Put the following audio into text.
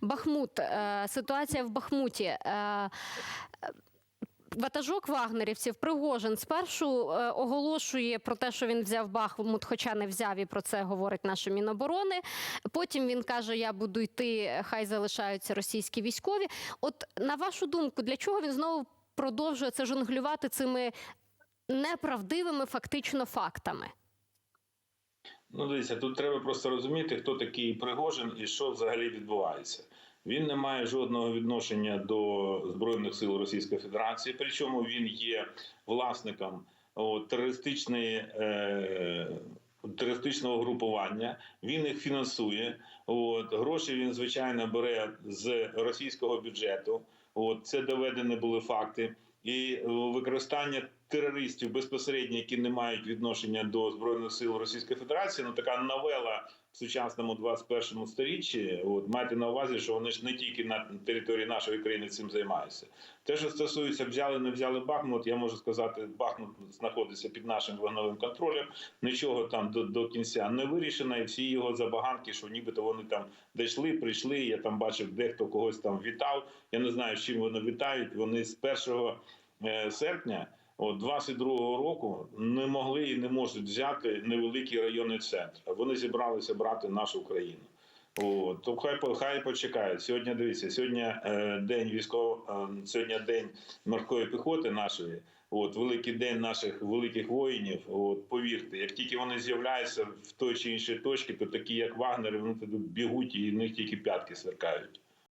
Бахмут, е, ситуація в Бахмуті. Е, Ватажок вагнерівців Пригожин спершу е, оголошує про те, що він взяв Бахмут, хоча не взяв, і про це говорить наше Міноборони. Потім він каже: Я буду йти, хай залишаються російські військові. От на вашу думку, для чого він знову продовжує це жонглювати цими неправдивими фактично фактами? Ну, дивіться, тут треба просто розуміти, хто такий Пригожин і що взагалі відбувається. Він не має жодного відношення до Збройних сил Російської Федерації, причому він є власником терористичної. Е- Терористичного групування він їх фінансує. От гроші він звичайно бере з російського бюджету. От це доведені були факти, і е, використання терористів безпосередньо, які не мають відношення до збройних сил Російської Федерації. Ну така новела сучасному 21 сторіччі. От майте на увазі, що вони ж не тільки на території нашої країни цим займаються. Те, що стосується взяли, не взяли Бахмут, я можу сказати, Бахмут знаходиться під нашим вогневим контролем. Нічого там до, до кінця не вирішено, і всі його забаганки, що нібито вони там дійшли, прийшли. Я там бачив, дехто когось там вітав. Я не знаю, з чим вони вітають. Вони з 1 е, серпня. От 22-го року не могли і не можуть взяти невеликий районний центр. Вони зібралися брати нашу країну. От, то хай хай почекають. Сьогодні дивіться, сьогодні е, день військово, е, сьогодні день морської піхоти нашої. От великий день наших великих воїнів. От повірте, як тільки вони з'являються в той чи іншій точці, то такі як Вагнер, вони туди бігуть і в них тільки п'ятки сверкають.